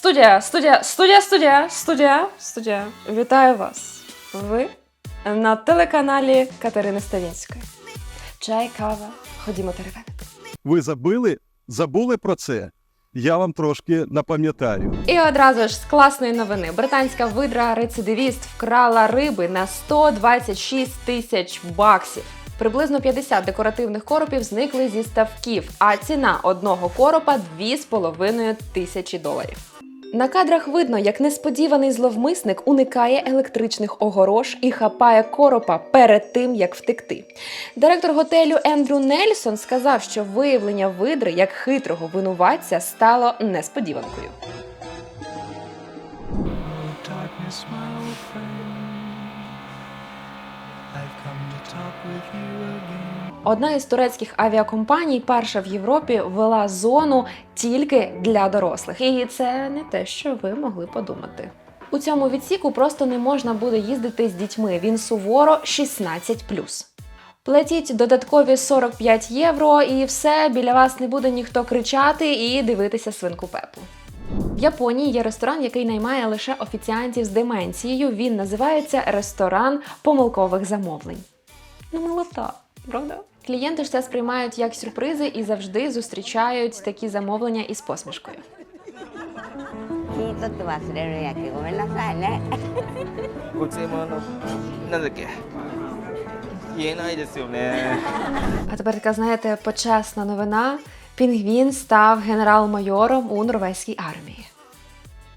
Студія, студія, студія, студія, студія, студія. Вітаю вас. Ви на телеканалі Катерини Ставінської. Чай, кава, ходімо теревенити. Ви забили? Забули про це? Я вам трошки напам'ятаю. І одразу ж з класної новини. Британська видра рецидивіст вкрала риби на 126 тисяч баксів. Приблизно 50 декоративних коропів зникли зі ставків, а ціна одного коропа 2,5 тисячі доларів. На кадрах видно, як несподіваний зловмисник уникає електричних огорож і хапає коропа перед тим, як втекти. Директор готелю Ендрю Нельсон сказав, що виявлення видри як хитрого винуватця стало несподіванкою. Одна із турецьких авіакомпаній, перша в Європі, ввела зону тільки для дорослих. І це не те, що ви могли подумати. У цьому відсіку просто не можна буде їздити з дітьми. Він суворо 16+. Платіть додаткові 45 євро, і все, біля вас не буде ніхто кричати і дивитися свинку Пепу. В Японії є ресторан, який наймає лише офіціантів з деменцією. Він називається ресторан помилкових замовлень. Ну, милота, правда? Клієнти ж це сприймають як сюрпризи і завжди зустрічають такі замовлення із посмішкою. А тепер така, знаєте, почесна новина. Пінгвін став генерал-майором у норвезькій армії.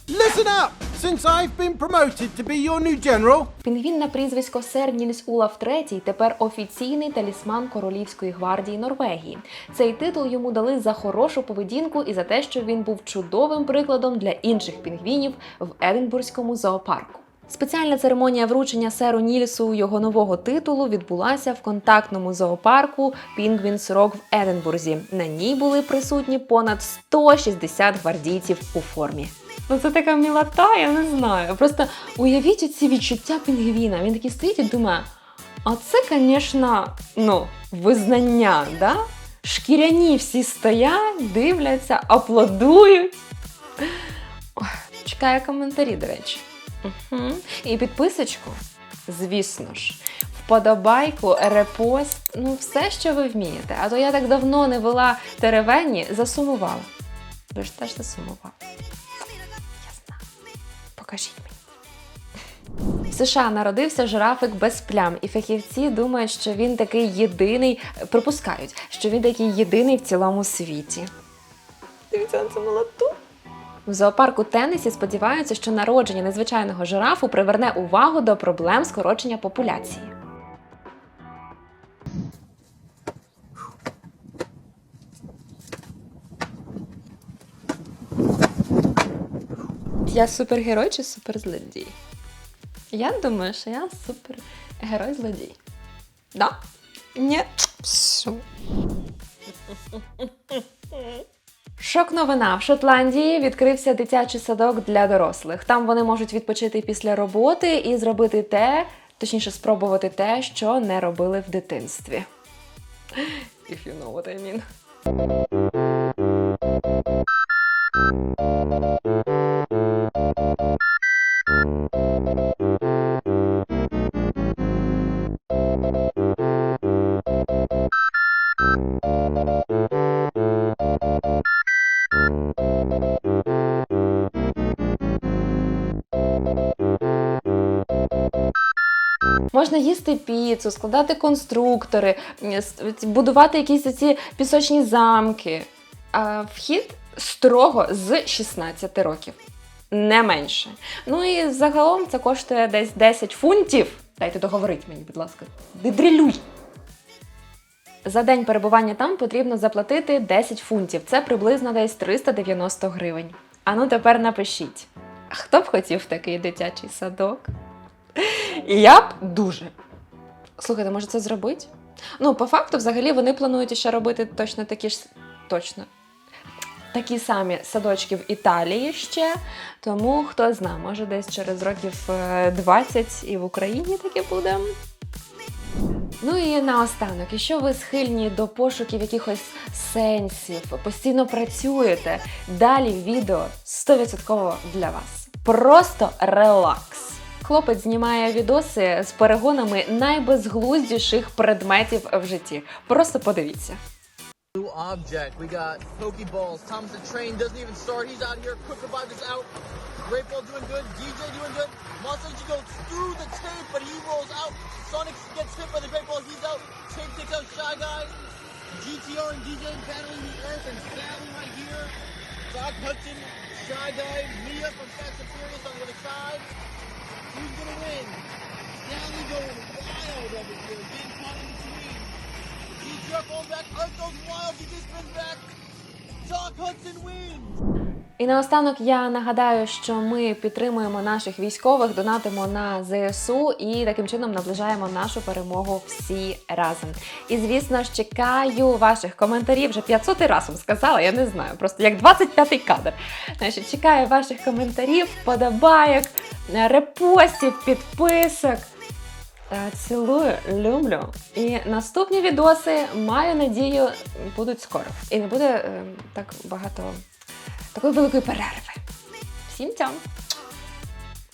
Listen up! Since I've been promoted to be your new general, Пінгвін на прізвисько сер Нільс Улаф III тепер офіційний талісман Королівської гвардії Норвегії. Цей титул йому дали за хорошу поведінку і за те, що він був чудовим прикладом для інших пінгвінів в Единбурзькому зоопарку. Спеціальна церемонія вручення серу Нільсу його нового титулу відбулася в контактному зоопарку Пінгвінс Рок в Единбурзі. На ній були присутні понад 160 гвардійців у формі. Ну це така мілота, я не знаю. Просто уявіть ці відчуття пінгвіна. Він такий стоїть і думає: а це, звісно, ну, визнання, да? Шкіряні всі стоять, дивляться, аплодують. Ой, чекаю коментарі, до речі. Угу. І підписочку, звісно ж, вподобайку, репост, ну все, що ви вмієте. А то я так давно не вела теревені, засумувала. Ви ж теж засумували. Я знаю. Покажіть мені. В США народився жирафик без плям, і фахівці думають, що він такий єдиний, припускають, що він такий єдиний в цілому світі. Дивіться на цю молоту. В зоопарку Теннесі сподіваються, що народження незвичайного жирафу приверне увагу до проблем скорочення популяції. Я супергерой чи суперзлодій? Я думаю, що я супергерой-злодій. Да? Ні. Все. Шок новина в Шотландії відкрився дитячий садок для дорослих. Там вони можуть відпочити після роботи і зробити те, точніше, спробувати те, що не робили в дитинстві. If you know what I mean. Можна їсти піцу, складати конструктори, будувати якісь ці пісочні замки. А вхід строго з 16 років. Не менше. Ну і загалом це коштує десь 10 фунтів. Дайте договорити мені, будь ласка. Дидрилюй. За день перебування там потрібно заплатити 10 фунтів. Це приблизно десь 390 гривень. А ну тепер напишіть. Хто б хотів такий дитячий садок? Я б дуже. Слухайте, може це зробити? Ну, по факту, взагалі, вони планують ще робити точно такі ж точно. Такі самі садочки в Італії ще. Тому хто знає, може десь через років е, 20 і в Україні таке буде. Ну і наостанок, якщо ви схильні до пошуків якихось сенсів, постійно працюєте, далі відео 100% для вас. Просто релакс. Хлопець знімає відоси з перегонами найбезглуздіших предметів в житті. Просто подивіться. New object. We got Pokeballs. Thomas the Train doesn't even start. He's out here. Is out. Great Ball doing good. DJ doing good. Monster goes through the tape, but he rolls out. Sonic gets hit by the Great Ball. He's out. Tape takes out Shy Guy. GTR and DJ battling the Earth and Sally right here. Doc Hudson, Shy Guy, Mia from І наостанок я нагадаю, що ми підтримуємо наших військових, донатимо на ЗСУ і таким чином наближаємо нашу перемогу всі разом. І звісно ж чекаю ваших коментарів. Вже 500 раз вам сказала, я не знаю, просто як 25-й кадр. Значить, чекаю ваших коментарів, подобайок, репостів, підписок. Е, Цілую, люблю. І наступні відоси, маю надію, будуть скоро. І не буде е, так багато такої великої перерви. Всім цьому!